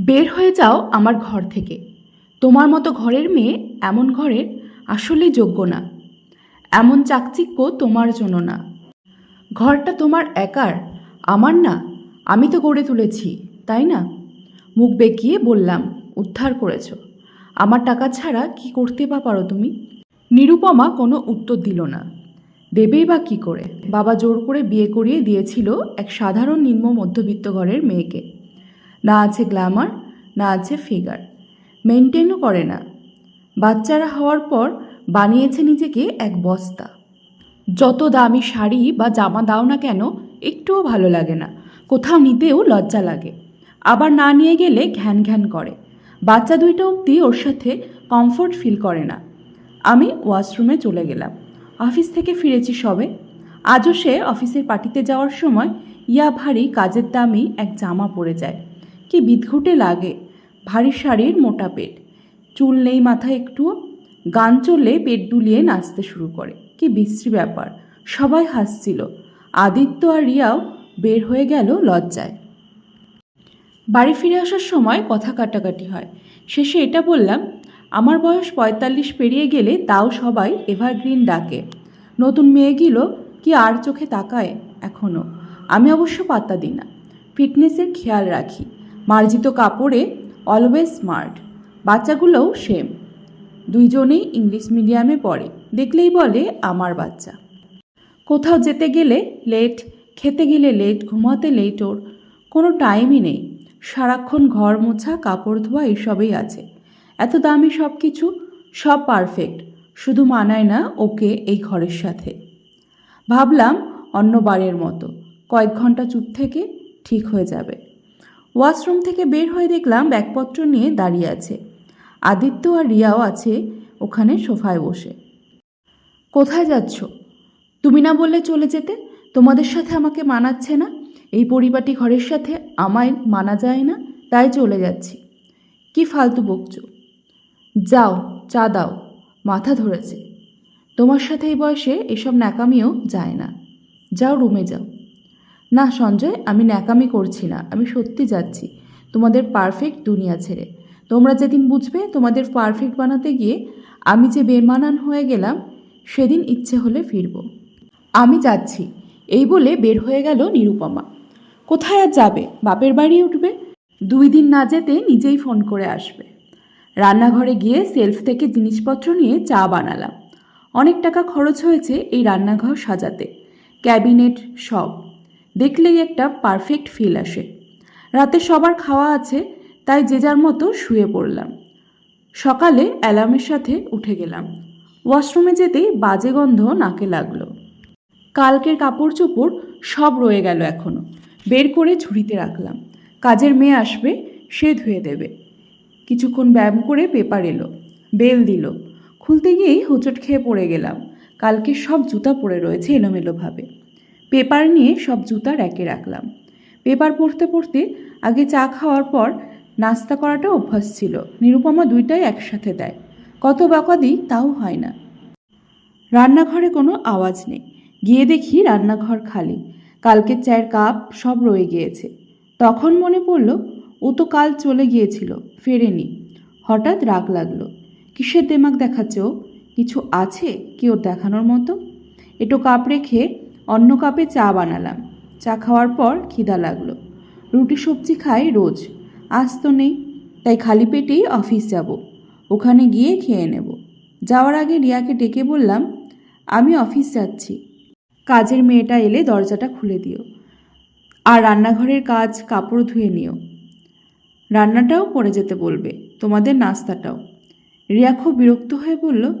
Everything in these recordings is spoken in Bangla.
বের হয়ে যাও আমার ঘর থেকে। তোমার মতো ঘরের মেয়ে এমন ঘরের আসলেই যোগ্য না। এমন চাকচিক্য তোমার জন্য না। ঘরটা তোমার একার, আমার না। আমি তো গড়ে তুলেছি, তাই না? মুখ বেঁকিয়ে বললাম, উদ্ধার করেছ। আমার টাকা ছাড়া কি করতে বা পারো তুমি? নিরুপমা কোনো উত্তর দিল না। দেবেই বা কী করে? বাবা জোর করে বিয়ে করিয়ে দিয়েছিল এক সাধারণ নিম্ন মধ্যবিত্ত ঘরের মেয়েকে। না আছে গ্ল্যামার, না আছে ফিগার। মেনটেনও করে না। বাচ্চারা হওয়ার পর বানিয়েছে নিজেকে এক বস্তা। যত দামি শাড়ি বা জামা দাও না কেন, একটুও ভালো লাগে না। কোথাও নিতেও লজ্জা লাগে। আবার না নিয়ে গেলে ঘ্যান ঘ্যান করে। বাচ্চা দুইটা অবধি ওর সাথে কমফোর্ট ফিল করে না। আমি ওয়াশরুমে চলে গেলাম। অফিস থেকে ফিরেছি সবে। আজও সে অফিসের পার্টিতে যাওয়ার সময় ইয়া ভারী কাজের দামি এক জামা পরে যায়। কি বিদঘুটে লাগে? ভারী শাড়ির মোটা পেট। চুল নেই মাথায় একটুও। গান চললে পেট দুলিয়ে নাচতে শুরু করে। কি বিশ্রী ব্যাপার। সবাই হাসছিল। আদিত্য আর রিয়াও বের হয়ে গেল লজ্জায়। বাড়ি ফিরে আসার সময় কথা কাটাকাটি হয়। শেষে এটা বললাম, আমার বয়স পঁয়তাল্লিশ পেরিয়ে গেলে তাও সবাই এভারগ্রিন ডাকে। নতুন মেয়েগুলো কি আর চোখে তাকায় এখনও আমি অবশ্য পাত্তা দিই না। ফিটনেসের খেয়াল রাখি। মার্জিত কাপড়ে অলওয়েজ স্মার্ট বাচ্চাগুলোও সেম দুইজনেই ইংলিশ মিডিয়ামে পড়ে। দেখলেই বলে, আমার বাচ্চা। কোথাও যেতে গেলে লেট খেতে গেলে লেট ঘুমাতে লেট ওর। কোনো টাইমই নেই। সারাক্ষণ ঘর মোছা, কাপড় ধোয়া, এসবেই আছে। এত দামি সব কিছু সব পারফেক্ট শুধু মানায় না ওকে এই ঘরের সাথে। ভাবলাম অন্য বারের মতো। কয়েক ঘণ্টা চুপ থেকে ঠিক হয়ে যাবে। ওয়াশরুম থেকে বের হয়ে দেখলাম ব্যাগপত্র নিয়ে দাঁড়িয়ে আছে। আদিত্য আর রিয়াও আছে ওখানে সোফায় বসে। কোথায় যাচ্ছ? তুমি না বললে চলে যেতে? তোমাদের সাথে আমাকে মানাচ্ছে না? এই পরিপাটি ঘরের সাথে আমায় মানা যায় না? তাই চলে যাচ্ছি। কি ফালতু বকছো? যাও, চা দাও। মাথা ধরেছে। তোমার সাথে এই বয়সে এসব ন্যাকামিও যায় না। যাও রুমে যাও। না সঞ্জয়, আমি ন্যাকামি করছি না, আমি সত্যি যাচ্ছি। তোমাদের পারফেক্ট দুনিয়া ছেড়ে। তোমরা যেদিন বুঝবে তোমাদের পারফেক্ট বানাতে গিয়ে আমি যে বেমানান হয়ে গেলাম, সেদিন ইচ্ছে হলে ফিরব। আমি যাচ্ছি। এই বলে বের হয়ে গেল নিরুপমা। কোথায় আর যাবে? বাপের বাড়ি উঠবে? দুই দিন না যেতে নিজেই ফোন করে আসবে। রান্নাঘরে গিয়ে সেলফ থেকে জিনিসপত্র নিয়ে চা বানালাম। অনেক টাকা খরচ হয়েছে এই রান্নাঘর সাজাতে। ক্যাবিনেট সব। দেখলেই একটা পারফেক্ট ফিল আসে। রাতে সবার খাওয়া আছে, তাই যে যার মতো শুয়ে পড়লাম। সকালে অ্যালার্মের সাথে উঠে গেলাম। ওয়াশরুমে যেতেই বাজে গন্ধ নাকে লাগল। কালকের কাপড় চোপড় সব রয়ে গেল এখনও বের করে ঝুড়িতে রাখলাম। কাজের মেয়ে আসবে, সে ধুয়ে দেবে। কিছুক্ষণ ব্যায়াম করে পেপার এলো, বেল দিল। খুলতে গিয়েই হোঁচট খেয়ে পড়ে গেলাম। কালকে সব জুতা পড়ে রয়েছে এলোমেলোভাবে। পেপার নিয়ে সব জুতা র্যাকে রাখলাম। পেপার পড়তে পড়তে আগে চা খাওয়ার পর নাস্তা করাটা অভ্যাস ছিল। নিরুপমা দুইটাই একসাথে দেয়। কত বাকা দিই তাও হয় না। রান্নাঘরে কোনো আওয়াজ নেই। গিয়ে দেখি রান্নাঘর খালি। কালকের চায়ের কাপ সব রয়ে গিয়েছে। তখন মনে পড়ল, ও তো কাল চলে গিয়েছিল, ফেরেনি। হঠাৎ রাগ লাগল। কিসের দেমাগ দেখাচ্ছে ও? কিছু আছে কি ওর দেখানোর মতো? এটো কাপ রেখে অন্য কাপে চা বানালাম। চা খাওয়ার পর খিদা লাগল। রুটি সবজি খাই রোজ। আজ তো নেই, তাই খালি পেটেই অফিস যাব। ওখানে গিয়ে খেয়ে নেব। যাওয়ার আগে রিয়াকে ডেকে বললাম, আমি অফিস যাচ্ছি। কাজের মেয়েটা এলে দরজাটা খুলে দিও। আর রান্নাঘরের কাজ কাপড় ধুয়ে নিও। রান্নাটাও করে যেতে বলবে, তোমাদের নাস্তাটাও। রিয়া খুব বিরক্ত হয়ে বলল,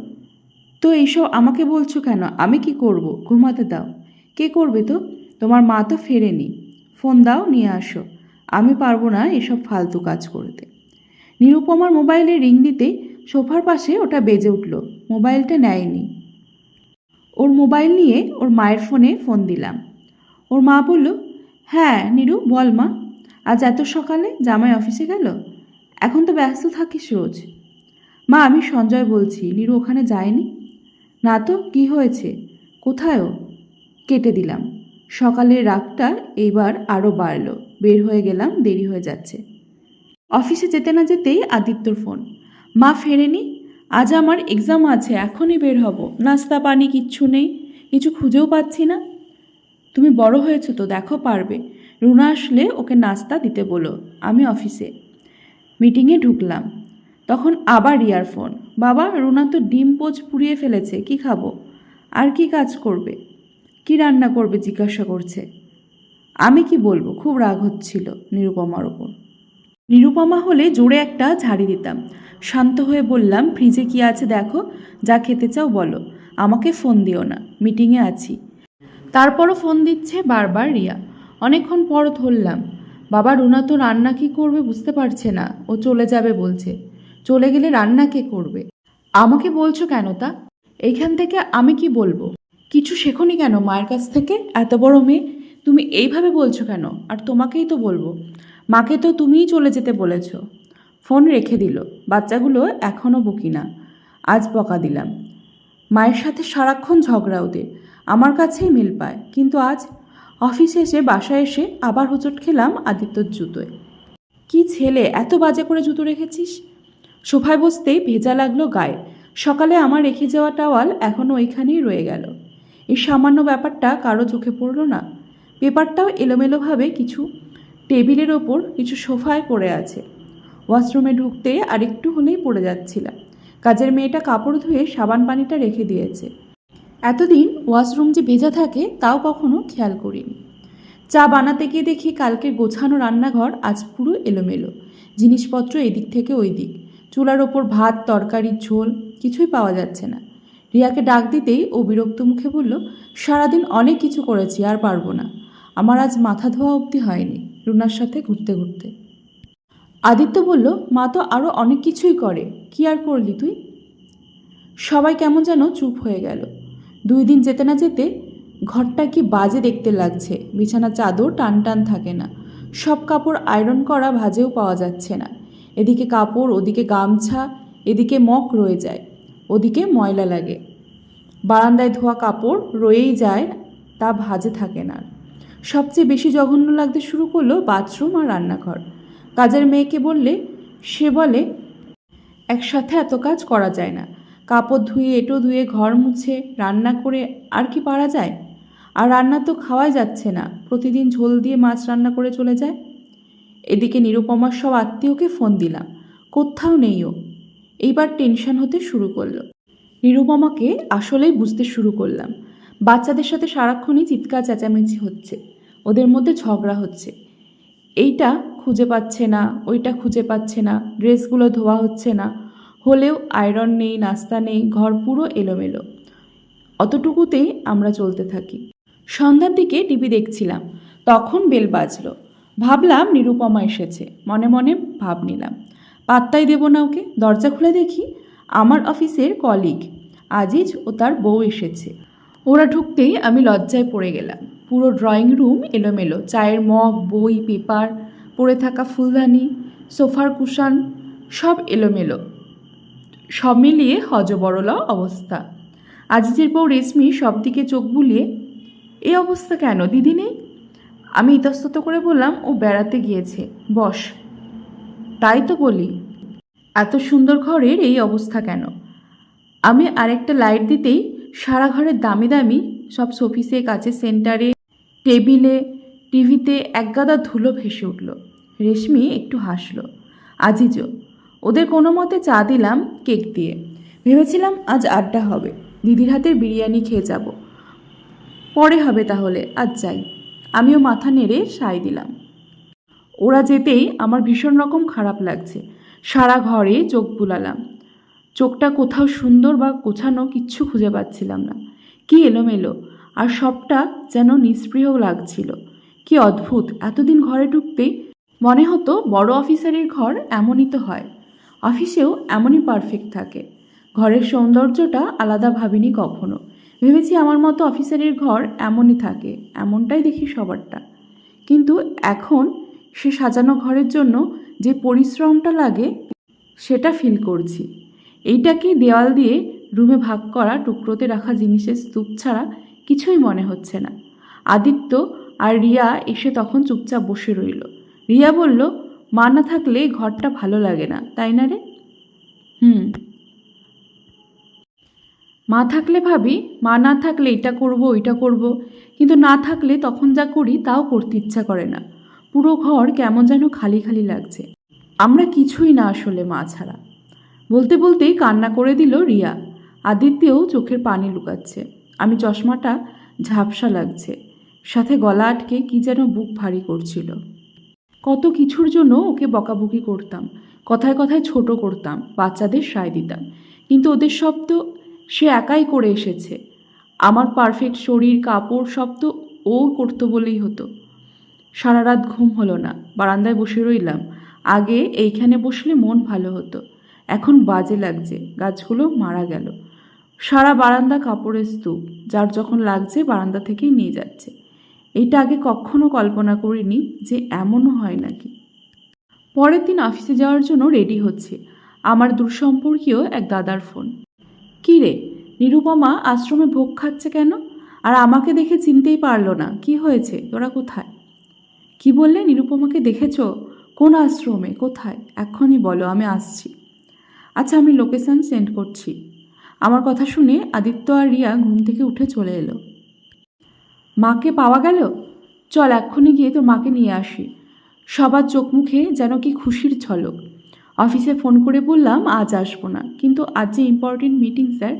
তো এইসব আমাকে বলছো কেন? আমি কি করব? ঘুমাতে দাও। কে করবে তো? তোমার মা তো ফেরেনি। ফোন দাও, নিয়ে আসো। আমি পারব না এসব ফালতু কাজ করতে। নিরুপমার মোবাইলে রিং দিতে সোফার পাশে ওটা বেজে উঠল। মোবাইলটা নেয়নি। ওর মোবাইল নিয়ে ওর মায়ের ফোনে ফোন দিলাম। ওর মা বলল হ্যাঁ নিরু, বল মা। আজ এত সকালে জামাই অফিসে গেল? এখন তো ব্যস্ত থাকিস রোজ। মা, আমি সঞ্জয় বলছি। নিরু ওখানে যায়নি? না তো, কি হয়েছে? কোথায়ও কেটে দিলাম। সকালের রাগটা এইবার আরও বাড়লো। বের হয়ে গেলাম, দেরি হয়ে যাচ্ছে। অফিসে যেতে না যেতেই আদিত্যর ফোন। মা ফেরেনি? আজ আমার এক্সাম আছে, এখনই বের হব। নাস্তা, পানি কিচ্ছু নেই, কিছু খুঁজেও পাচ্ছি না। তুমি বড় হয়েছো তো, দেখো পারবে। রুনা আসলে ওকে নাস্তা দিতে বলো, আমি অফিসে। মিটিংয়ে ঢুকলাম। তখন আবার ইয়ারফোন বাবা, রুনা তো ডিম পোচ পুড়িয়ে ফেলেছে, কি খাব? আর কি কাজ করবে? কি রান্না করবে জিজ্ঞাসা করছে। আমি কি বলব? খুব রাগ হচ্ছিল নিরুপমার ওপর নিরুপমা হলে জোরে একটা ঝাড়ি দিতাম। শান্ত হয়ে বললাম, ফ্রিজে কি আছে দেখো, যা খেতে চাও বলো। আমাকে ফোন দিও না, মিটিংয়ে আছি। তারপরও ফোন দিচ্ছে বারবার রিয়া। অনেকক্ষণ পর ধরলাম, বাবা, রুনা তো রান্না কি করবে বুঝতে পারছে না। ও চলে যাবে বলছে। চলে গেলে রান্না কে করবে? আমাকে বলছো কেন তা? এইখান থেকে আমি কি বলব? কিছু শেখনি কেন মায়ের কাছ থেকে? এত বড় মেয়ে? তুমি এইভাবে বলছো কেন? আর তোমাকেই তো বলব। মাকে তো তুমিই চলে যেতে বলেছ। ফোন রেখে দিল। বাচ্চাগুলো এখনও বকি না। আজ বকা দিলাম। মায়ের সাথে সারাক্ষণ ঝগড়া ওদের। আমার কাছেই মিল পায়। কিন্তু আজ অফিসে এসে বাসায় এসে আবার হোঁচট খেলাম আদিত্যর জুতোয়। কি ছেলে, এত বাজে করে জুতো রেখেছিস? সোফায় বসতেই ভেজা লাগল গায়ে। সকালে আমার রেখে যাওয়া টাওয়াল এখনও ওইখানেই রয়ে গেল। এই সামান্য ব্যাপারটা কারও চোখে পড়ল না। পেপারটাও এলোমেলোভাবে কিছু টেবিলের ওপর কিছু সোফায় পড়ে আছে। ওয়াশরুমে ঢুকতে আরেকটু হলেই পড়ে যাচ্ছিলাম। কাজের মেয়েটা কাপড় ধুয়ে সাবান পানিটা রেখে দিয়েছে। এতদিন ওয়াশরুম যে ভেজা থাকে তাও কখনো খেয়াল করিনি। চা বানাতে গিয়ে দেখি কালকের গোছানো রান্নাঘর আজ পুরো এলোমেলো। জিনিসপত্র এদিক থেকে ওই দিক চুলার ওপর ভাত, তরকারি, ঝোল কিছুই পাওয়া যাচ্ছে না। রিয়াকে ডাক দিতেই ও বিরক্ত মুখে বলল, সারাদিন অনেক কিছু করেছি, আর পারব না। আমার আজ মাথা ধোয়া অবধি হয়নি, রুনার সাথে ঘুরতে ঘুরতে। আদিত্য বলল, মা তো আরও অনেক কিছুই করে, কি আর করলি তুই? সবাই কেমন যেন চুপ হয়ে গেল। দুই দিন যেতে না যেতে ঘরটা কি বাজে দেখতে লাগছে বিছানা চাদর টান টান থাকে না, সব কাপড় আয়রন করা ভাজেও পাওয়া যাচ্ছে না। এদিকে কাপড়, ওদিকে গামছা, এদিকে মক রয়ে যায়। ওদিকে ময়লা লাগে। বারান্দায় ধোয়া কাপড় রয়েই যায়, তা ভাজে থাকে না। সবচেয়ে বেশি জঘন্য লাগতে শুরু করল বাথরুম আর রান্নাঘর। কাজের মেয়েকে বললে, সে বলে, একসাথে এত কাজ করা যায় না। কাপড় ধুয়ে, এটো ধুয়ে, ঘর মুছে, রান্না করে আর কি পারা যায়? আর রান্না তো খাওয়াই যাচ্ছে না। প্রতিদিন ঝোল দিয়ে মাছ রান্না করে চলে যায়? এদিকে নিরুপমার সব আত্মীয়কে ফোন দিলাম। কোথাও নেই ও। এইবার টেনশন হতে শুরু করল। নিরুপমাকে আসলেই বুঝতে শুরু করলাম। বাচ্চাদের সাথে সারাক্ষণই চিৎকার চেঁচামেচি হচ্ছে। ওদের মধ্যে ঝগড়া হচ্ছে। এইটা খুঁজে পাচ্ছে না, ওইটা খুঁজে পাচ্ছে না, ড্রেসগুলো ধোয়া হচ্ছে না। হলেও আয়রন নেই, নাস্তা নেই, ঘর পুরো এলোমেলো। অতটুকুতেই আমরা চলতে থাকি। সন্ধ্যার দিকে টিভি দেখছিলাম। তখন বেল বাজলো। ভাবলাম নিরুপমা এসেছে। মনে মনে ভাব নিলাম। পাত্তাই দেব না ওকে? দরজা খুলে দেখি আমার অফিসের কলিগ আজিজ ও তার বউ এসেছে। ওরা ঢুকতেই আমি লজ্জায় পড়ে গেলাম। পুরো ড্রয়িং রুম এলোমেলো। চায়ের মগ, বই, পেপার, পড়ে থাকা ফুলদানি, সোফার কুশান, সব এলোমেলো। সব মিলিয়ে হজবরলা অবস্থা। আজিজের বউ রেশমি সব দিকে চোখ বুলিয়ে এই অবস্থা কেন? দিদি নেই? আমি ইতস্তত করে বললাম, ও বেড়াতে গিয়েছে। বস। তাই তো বলি। এত সুন্দর ঘরের এই অবস্থা কেন? আমি আরেকটা লাইট দিতেই সারা ঘরের দামি দামি সব শোপিসে কাছে সেন্টারে টেবিলে টিভিতে একগাদা ধুলো ভেসে উঠল। রেশমি একটু হাসলো। আজিজও ওদের কোনো মতে চা দিলাম কেক দিয়ে। ভেবেছিলাম আজ আড্ডা হবে। দিদির হাতের বিরিয়ানি খেয়ে যাব। পরে হবে তাহলে, আজ যাই। আমিও মাথা নেড়ে সায় দিলাম। ওরা যেতেই আমার ভীষণ রকম খারাপ লাগছে। সারা ঘরে চোখ বুলালাম। চোখটা কোথাও সুন্দর বা গোছানো কিচ্ছু খুঁজে পাচ্ছিলাম না। কি এলোমেলো, আর সবটা যেন নিষ্প্রিয় লাগছিল। কি অদ্ভুত, এতদিন ঘরে ঢুকতেই মনে হতো বড় অফিসারের ঘর এমনই তো হয়। অফিসেও এমনই পারফেক্ট থাকে। ঘরের সৌন্দর্যটা আলাদা ভাবিনি কখনো। ভেবেছি আমার মতো অফিসারের ঘর এমনই থাকে, এমনটাই দেখি সবারটা। কিন্তু এখন সে সাজানো ঘরের জন্য যে পরিশ্রমটা লাগে, সেটা ফিল করছি। এইটাকে দেওয়াল দিয়ে রুমে ভাগ করা, টুকরোতে রাখা জিনিসের স্তূপ ছাড়া কিছুই মনে হচ্ছে না। আদিত্য আর রিয়া এসে তখন চুপচাপ বসে রইল। রিয়া বলল, মা না থাকলে ঘরটা ভালো লাগে না, তাই না রে? হুম। মা থাকলে ভাবি, মা না থাকলে এটা করব, ওইটা করব, কিন্তু না থাকলে তখন যা করি তাও করতে ইচ্ছা করে না। পুরো ঘর কেমন যেন খালি খালি লাগছে। আমরা কিছুই না আসলে মা ছাড়া। বলতে বলতেই কান্না করে দিল রিয়া। আদিত্যও চোখের পানি লুকাচ্ছে। আমি চশমাটা ঝাপসা লাগছে। সাথে গলা আটকে কি যেন বুক ভারী করছিল। কত কিছুর জন্য ওকে বকাবকি করতাম। কথায় কথায় ছোট করতাম, বাচ্চাদের সায় দিতাম। কিন্তু ওদের সব তো সে একাই করে এসেছে। আমার পারফেক্ট শরীর, কাপড় সব তো ও করতো বলেই হতো। সারা রাত ঘুম হলো না, বারান্দায় বসে রইলাম। আগে এইখানে বসলে মন ভালো হতো। এখন বাজে লাগছে, গাছগুলো মারা গেল। সারা বারান্দা কাপড়ের স্তূপ, যার যখন লাগছে বারান্দা থেকেই নিয়ে যাচ্ছে। এটা আগে কখনো কল্পনা করিনি যে এমনও হয় নাকি। পরের দিন অফিসে যাওয়ার জন্য রেডি হচ্ছে। আমার দূরসম্পর্কীয় এক দাদার ফোন। কী রে, নিরুপমা আশ্রমে ভোগ খাচ্ছে কেন? আর আমাকে দেখে চিনতেই পারল না। কি হয়েছে? তোরা কোথায়? কি বললে নিরুপমাকে দেখেছ? কোন আশ্রমে? কোথায়? এক্ষুনি বলো, আমি আসছি। আচ্ছা আমি লোকেশান সেন্ড করছি। আমার কথা শুনে আদিত্য আর রিয়া ঘুম থেকে উঠে চলে এলো। মাকে পাওয়া গেল? চল, এক্ষুনি গিয়ে তোর মাকে নিয়ে আসি। সবার চোখ মুখে যেন কি খুশির ঝলক। অফিসে ফোন করে বললাম, আজ আসব না। কিন্তু আজ যে ইম্পর্টেন্ট মিটিং স্যার,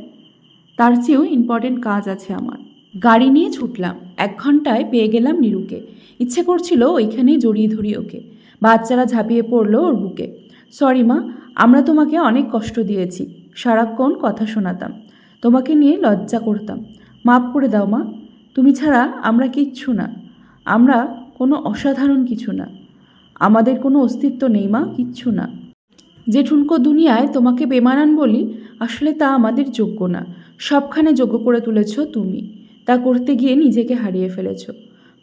তার চেয়েও ইম্পর্টেন্ট কাজ আছে আমার। গাড়ি নিয়ে ছুটলাম। এক ঘন্টায় পেয়ে গেলাম নিরুকে। ইচ্ছে করছিল ওইখানেই জড়িয়ে ধরি ওকে। বাচ্চারা ঝাঁপিয়ে পড়ল ওর বুকে। সরি মা, আমরা তোমাকে অনেক কষ্ট দিয়েছি। সারাক্ষণ কথা শোনাতাম। তোমাকে নিয়ে লজ্জা করতাম। মাফ করে দাও মা। তুমি ছাড়া আমরা কিচ্ছু না। আমরা কোনো অসাধারণ কিছু না। আমাদের কোনো অস্তিত্ব নেই মা, কিচ্ছু না। যে ঠুনকো দুনিয়ায় তোমাকে বেমানান বলি, আসলে তা আমাদের যোগ্য না। সবখানে যোগ্য করে তুলেছ তুমি। তা করতে গিয়ে নিজেকে হারিয়ে ফেলেছ।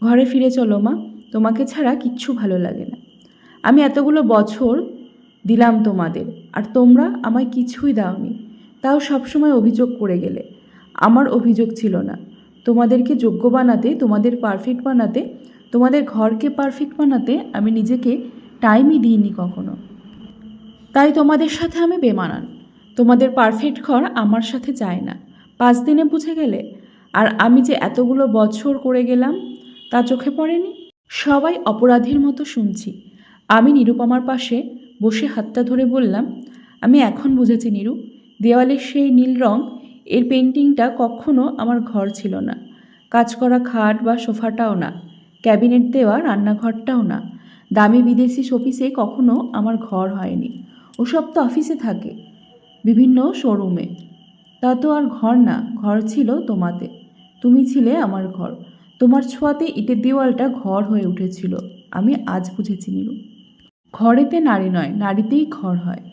ঘরে ফিরে চলো মা, তোমাকে ছাড়া কিচ্ছু ভালো লাগে না। আমি এতগুলো বছর দিলাম তোমাদের, আর তোমরা আমায় কিছুই দাওনি। তাও সবসময় অভিযোগ করে গেলে। আমার অভিযোগ ছিল না। তোমাদেরকে যোগ্য বানাতে, তোমাদের পারফেক্ট বানাতে, তোমাদের ঘরকে পারফেক্ট বানাতে আমি নিজেকে টাইমই দিইনি কখনো। তাই তোমাদের সাথে আমি বেমানান। তোমাদের পারফেক্ট ঘর আমার সাথে যায় না। পাঁচ দিনে বুঝে গেলে আর আমি যে এতগুলো বছর করে গেলাম, তা চোখে পড়েনি? সবাই অপরাধীর মতো শুনছি। আমি নিরুপমার পাশে বসে হাতটা ধরে বললাম, আমি এখন বুঝেছি নিরু, দেওয়ালের সেই নীল রং, এর পেন্টিংটা কখনো আমার ঘর ছিল না। কাজ করা খাট বা সোফাটাও না, ক্যাবিনেট দেওয়া, রান্নাঘরটাও না। দামি বিদেশি শোপিসে কখনো আমার ঘর হয়নি। ওসব তো অফিসে থাকে, বিভিন্ন শোরুমে। তা তো আর ঘর না, ঘর ছিল তোমাতে। তুমি ছিলে আমার ঘর। তোমার ছোঁয়াতে ইটের দেওয়ালটা ঘর হয়ে উঠেছিল। আমি আজ বুঝেছি নিরু। ঘরেতে নারী নয়, নারীতেই ঘর হয়।